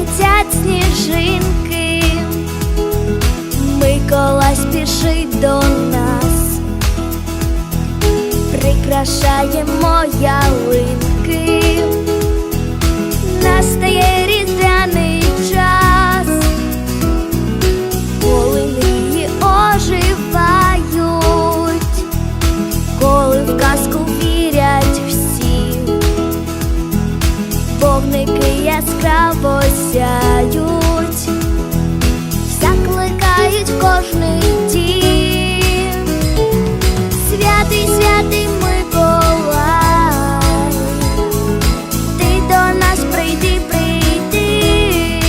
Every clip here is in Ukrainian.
летять сніжинки, Микола спішить до нас, прикрашаємо ялинки, настає різдвяний яскраво сяють, закликають кожний дім. Святий, святий Миколай, ти до нас прийди, прийди,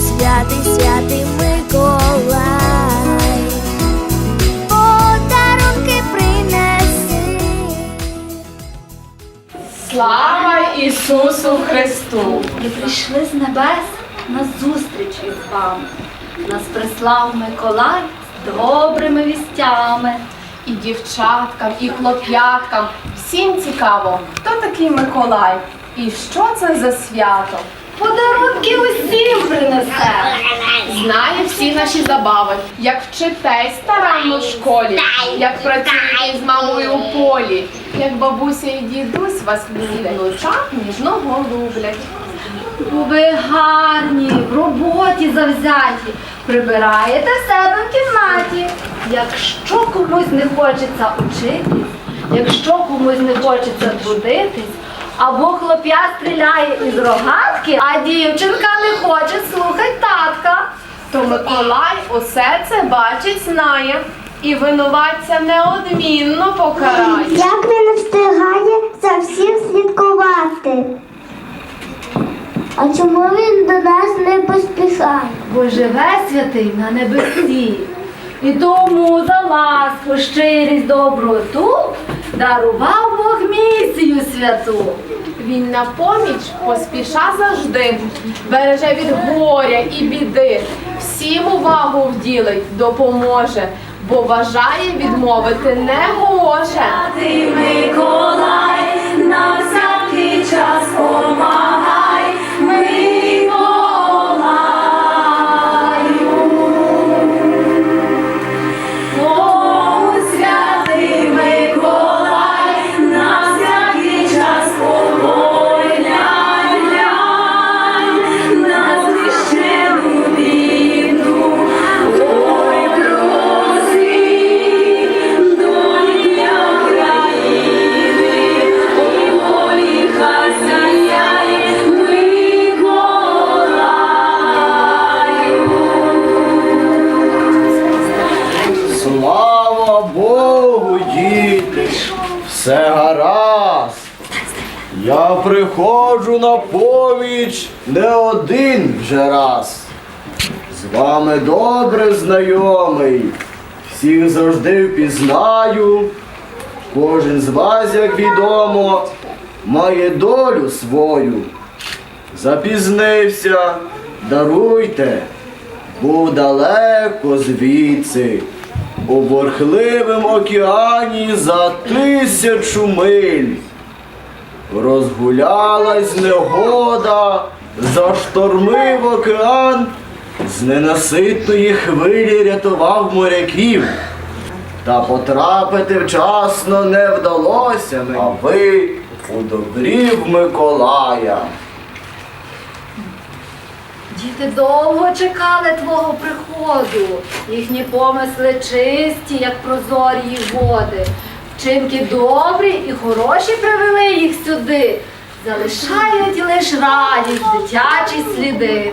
святий, святий Миколай. Слава Ісусу Христу! Ми прийшли з небес на зустріч із вами. Нас прислав Миколай з добрими вістями. І дівчаткам, і хлоп'яткам. Всім цікаво, хто такий Миколай і що це за свято. Подарунки усім принесе. Знає всі наші забави, як вчитесь старанно в школі, як працюєте з мамою у полі, як бабуся і дідусь вас люблять, внучат ніжного люблять. Ви гарні, в роботі завзяті, прибираєте в себе в кімнаті. Якщо комусь не хочеться учитись, якщо комусь не хочеться трудитись, або хлоп'я стріляє із рогатки, а дівчинка не хоче слухати татка. То Миколай усе це бачить, знає і винуватця неодмінно покарає. Як він не встигає за всім слідкувати? А чому він до нас не поспішає? бо живе святий на небесі. І тому за ласку, щирість, доброту дарував Бог місію святу. Він на поміч поспіша завжди, береже від горя і біди, всім увагу вділить, допоможе, бо вважає відмовити не може. Ти Миколай, на всякий час помагай, Я приходжу на поміч не один вже раз. З вами добре знайомий, всіх завжди впізнаю. Кожен з вас, як відомо, має долю свою. Запізнився, даруйте, був далеко звідси, у борхливім океані за тисячу миль. Розгулялась негода, заштормив океан, з ненаситної хвилі рятував моряків. Та потрапити вчасно не вдалося мені, а ви удобрів Миколая. Діти довго чекали твого приходу. Їхні помисли чисті, як прозорі води. Вчинки добрі і хороші привели їх сюди. Залишають лиш радість, дитячі сліди.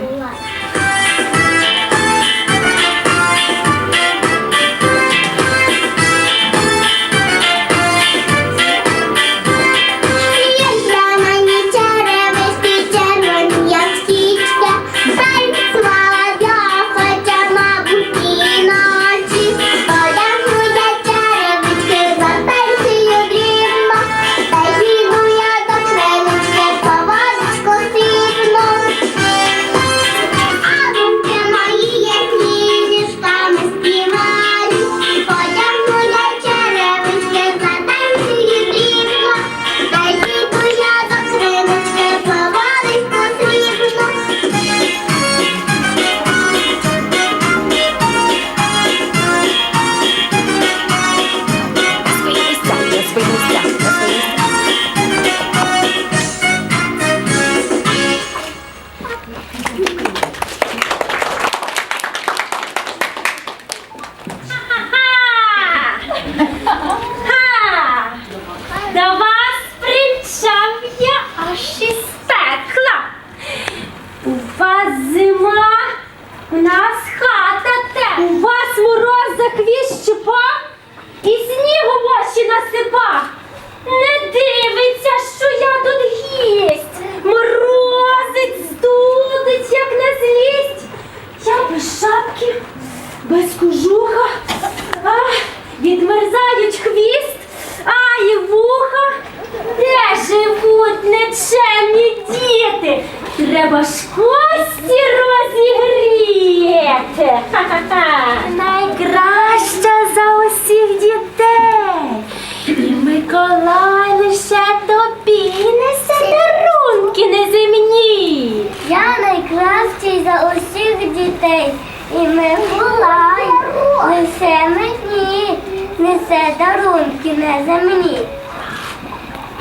Треба ж кості розігріти. Ха-ха-ха. Найкраща за усіх дітей. І Миколай лише тобі несе дарунки неземні. Я найкращий за усіх дітей. І Миколай лише мені несе дарунки неземні.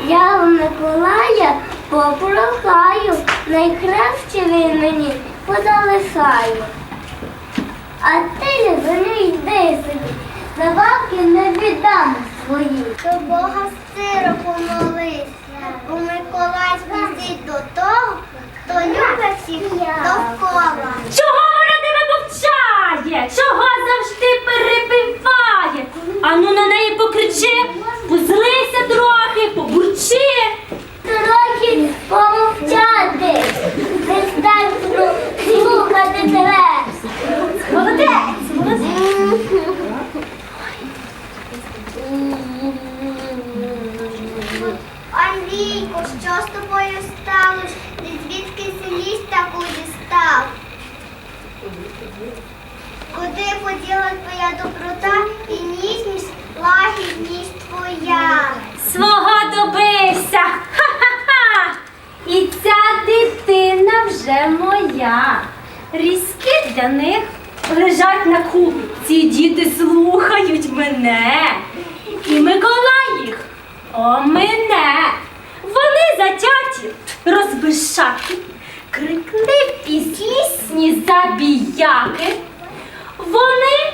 Я в Миколая попрохаю, найкраще він мені позалишаю. А ти, Лізоню, йди собі, забавки не віддам свої. До Бога щиро помолися, бо Миколай спустить до того, хто любить всіх довкола. Чого вона тебе повчає? Чого завжди перебиває? Ану на неї покричи, позлися трохи, побурчи. Трохи помовчати, нестерпно слухати тебе. Молодець, молодець. Андрійко, що з тобою сталося? Ти звідки селісь таку дістав? Куди поділа твоя доброта і ніжність, лагідність твоя? Свого Ха-ха-ха. І ця дитина вже моя. Різки для них лежать на купі. Ці діти слухають мене. І Миколай їх о мене. Вони затяті, розбишаки, крикливі злісні забіяки. Вони,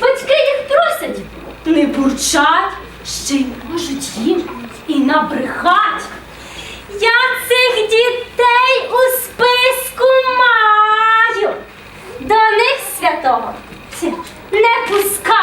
батьки їх просять, не бурчать, ще й можуть їм і набрехать. Я цих дітей у списку маю. До них святого не пускаю.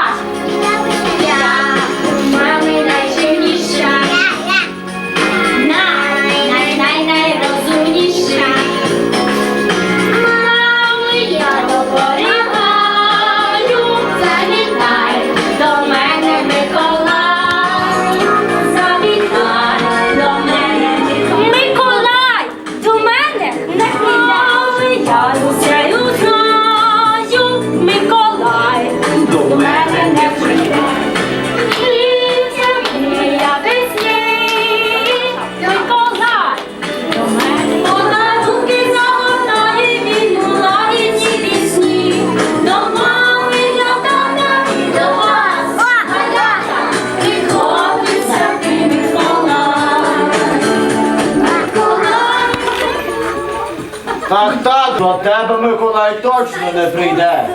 Так, так, до тебе Миколай точно не прийде.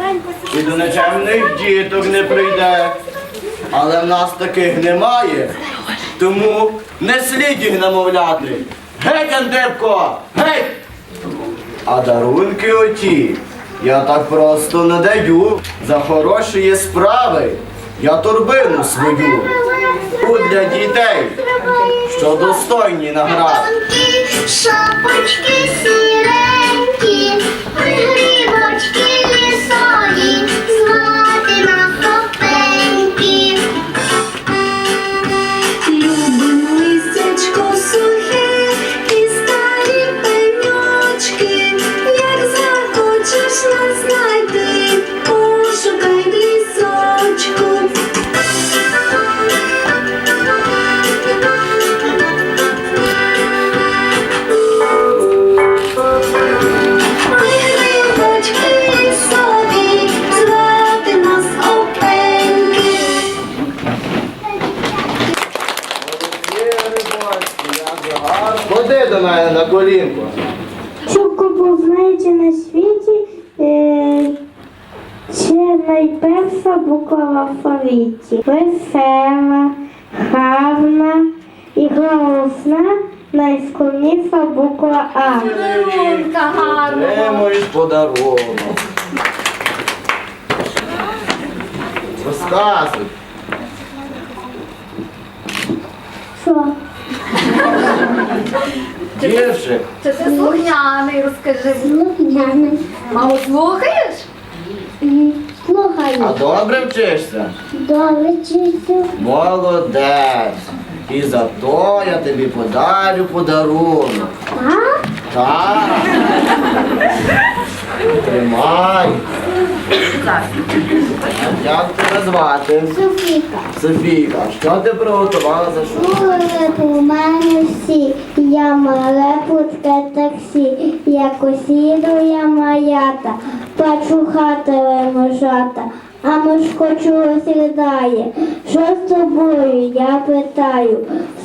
І до нечемних діток не прийде. Але в нас таких немає. Тому не слід їх намовляти. Геть, Антипко! Геть! А дарунки оті я так просто не даю. За хороші є справи. Я торбину свою. Тут для дітей, що достойні наград. Шапочки сіренькі, А ходи до мене на колінку. Щоб познайте на світі е, це э, найперша буква в алфавіті. Весела, гарна і голосна найскромніша буква А. Отримуєш подарунок. Розказуй. Що? Віршик. Чи ти слухняний, розкажи. Слухняний. Маму слухаєш? Слухаю. А добре вчишся? Добре чисто. Молодець. І за то я тобі подарю подарунок. А? Так. Тримай. Як тебе звати? Софіка. Софійка, що ти приготувала за що? У мене всі, я мале путке таксі, як осіду я маята, бачу хата виможата, а мишко чогось ридає. Що з тобою, я питаю,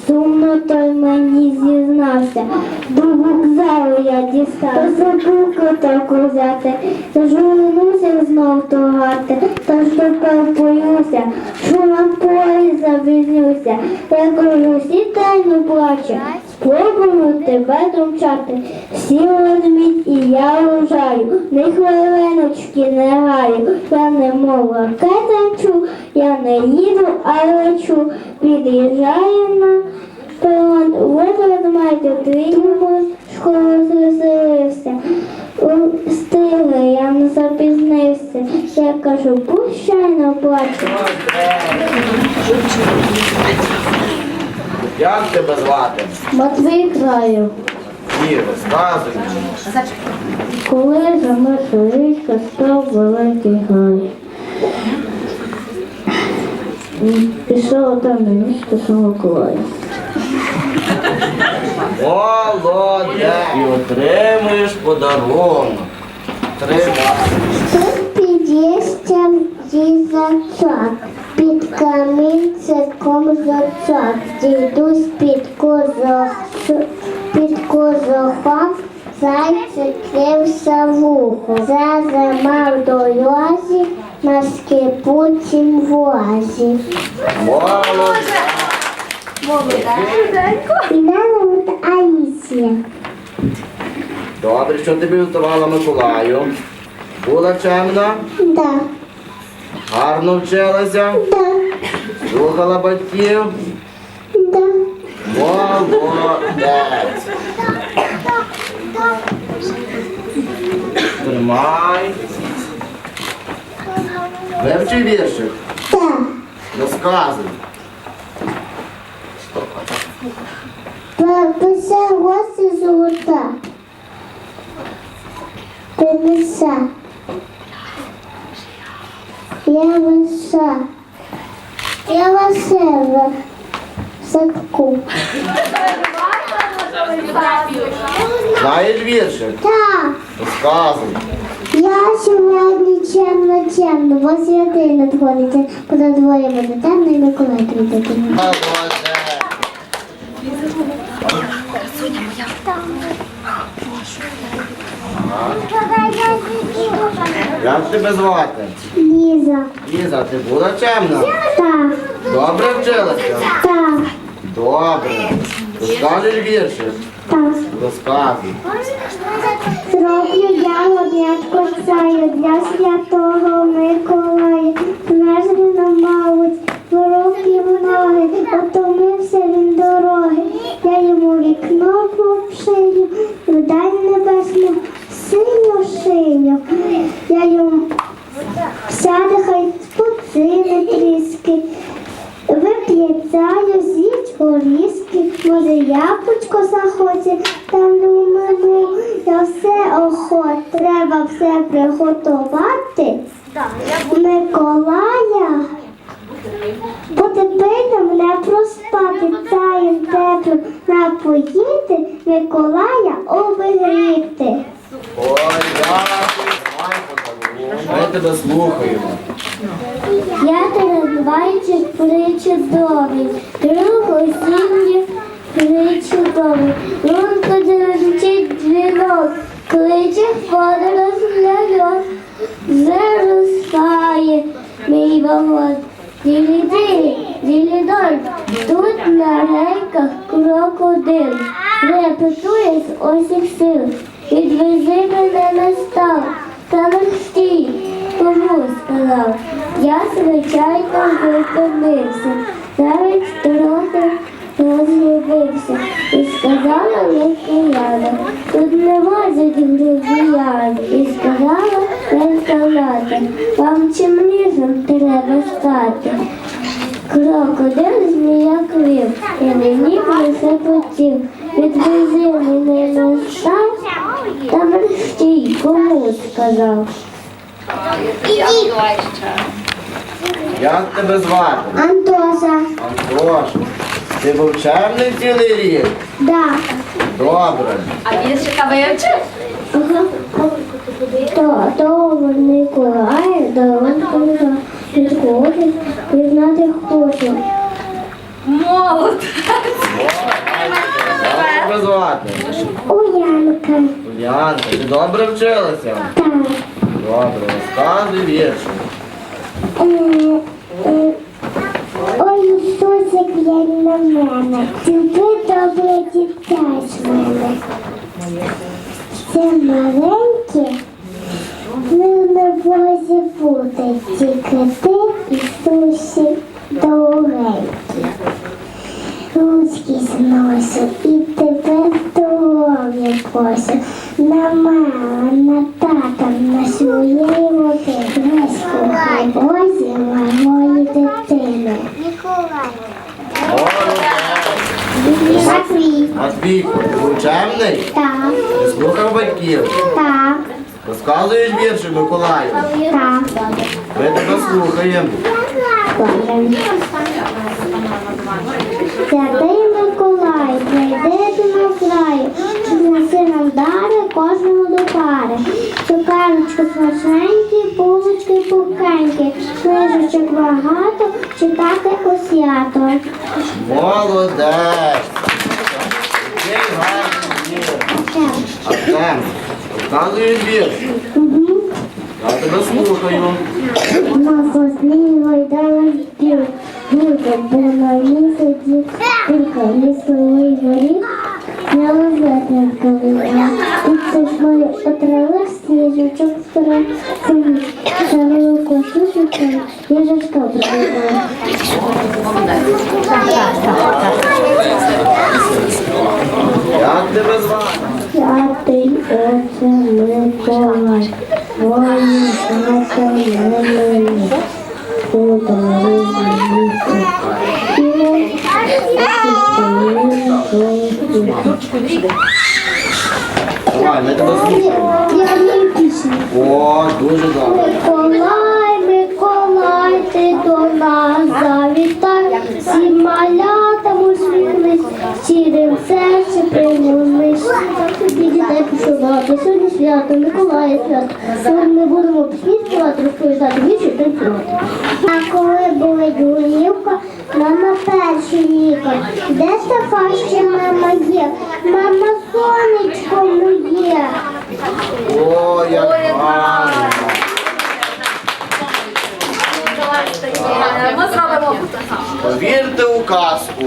сумно той мені зізнався, до вокзалу я дістав, забув та взяти, зажурнувся знов тогати, та ж тепер боюся, що на полі завізнюся, я кажу, сідай не плаче, спробую тебе домчати, всі розуміть і я рожаю, не хвилиночки не гаю, я не мов ракетанчу, я не їду, а лечу, під'їжджаю на перон, ви розумієте, твій школу зрозивився. Стигли, я не запізнився. Я кажу, пущай не плачу. Як тебе звати? Матвій краю. Ні, розказуй. Коли замерзла річка, став великий гай. Пішов там на місто Самоколаю. Молодець. І отримуєш подарунок. Тримай. Під'їздям дізачок, під камінцем зачок, дідусь під козох, під козохом, зайце крився вухо, зазимав до льозі на скипучім возі. Мене Алісія. Добре, що тобі готувала Миколаю? Була чемна, Да, гарно вчилася, да, слухала батьків. да. Молодець. Тримай. Вивчи віршик. Так. Розказуй. Принесе гості золота. Принесе. Я лиса. Я весела. В садку. Знаєш віршик? Так. Розказуй. Я сьогодні темно темно, бо святий надходиться, поза двоє мене темно і Миколай прийде до мене. Молодець. Як тебе звати? Ліза. Ліза, ти була чемна? Так. Добре вчилася? Так. Добре. Розкажеш віршик? Так. Розказуй. Зроблю я ягоднятко чаю для святого Миколая. Змерзли нам, мабуть, в руки в ноги, отомився Бачу причудовий, друг осінній причудовий. Лунко дзвончить дзвінок, кличе подорож для льот. Вже розстає мій вагон. Ділі-ділі, ділі-доль, тут на рейках крокодил. Репетує з усіх сил, відвези мене на став, та стій, Кому сказав? Я звичайно зупинився, навіть трохи розгубився і сказала Миколяна, тут нема грубіян. І сказала Миколяна, вам чим лісом треба стати. Крокодил змія крив, і мені присипотів. Відвези мене на став, та мерщій кому сказав. Як тебе звати? Антоса, Антош, ти був чемний цілий рік? да. Добре. А віршика вивчив? Ага. То, то да он сказав, підходить, пізнати хочу. Молодець. Як тебе звати? Уянка, Ульянка, ти добре вчилася? так. Добре, розказуй вірші. Е, е, Ой, Ісусик, глянь на мене, люби добре дітей з мене. Це маленьке, не на возі буде, тільки ти, Ісусі, довгенький. Ручки зносив і тебе здоров'я просив. На мама, на тата, на своєї води. Весь кохай Бозі малої дитини. Матвій. Матвійко, ти був чемний? Так, слухав батьків? так, Розказуєш вірші Миколаю? так. Ми тебе слухаємо. Добре. Святий Миколай, прийди до краю, принеси нам дари кожному до пари. Цукерочки смачненькі, булочки пухенькі, книжечок багато, читати у свято. Молодець. Артем, розказуєш вірш? Я тебе слухаю. На сосні гойдала спів, Гурка була місяці, тільки лісовий горі, не лозетна калина. І це ж мої отрали сніжечок стара, за велику сушечку їжачка прибігала. Як тебе звати? Святий Отче Миколай, твої знака мені, подаруй Давай, ми тебе слухаємо. Я не пісню. О, дуже добре. Миколай, Миколай, ти до нас завітай, всі малятам усміхнись, сірим серце примулись. І дітей пошувати, сьогодні свято, Миколая свято. Сьогодні ми будемо пісні співати, розповідати вірші та співати. А коли були Юрівка, мама перший лікар. Де Стефа ще мама є? Мама сонечко моє. О, як гарно. Ми зробимо. У казку,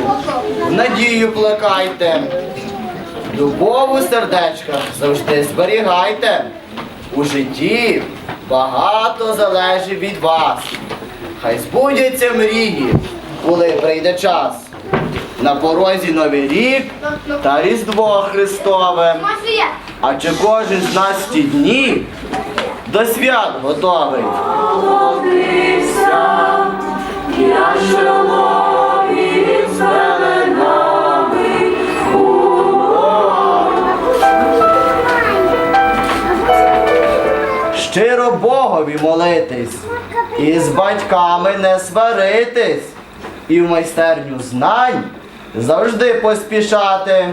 в надію плекайте, любов у сердечках завжди зберігайте. У житті багато залежить від вас. Хай збудяться мрії, коли прийде час. На порозі Новий рік та Різдво Христове. А чи кожен з нас ті дні до свят готовий? Щиро Богові молитись, і з батьками не сваритись, і в майстерню знань завжди поспішати.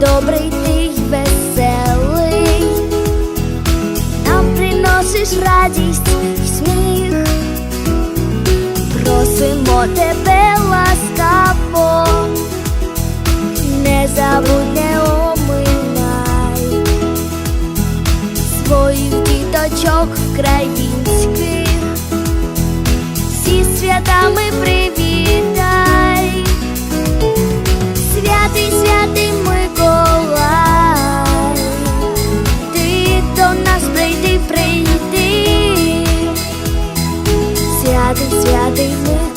Добрий ти й веселий, нам приносиш радість і сміх, просимо тебе ласкаво, не забудь, не оминай своїх діточок українських, всі святами при Yeah, they live.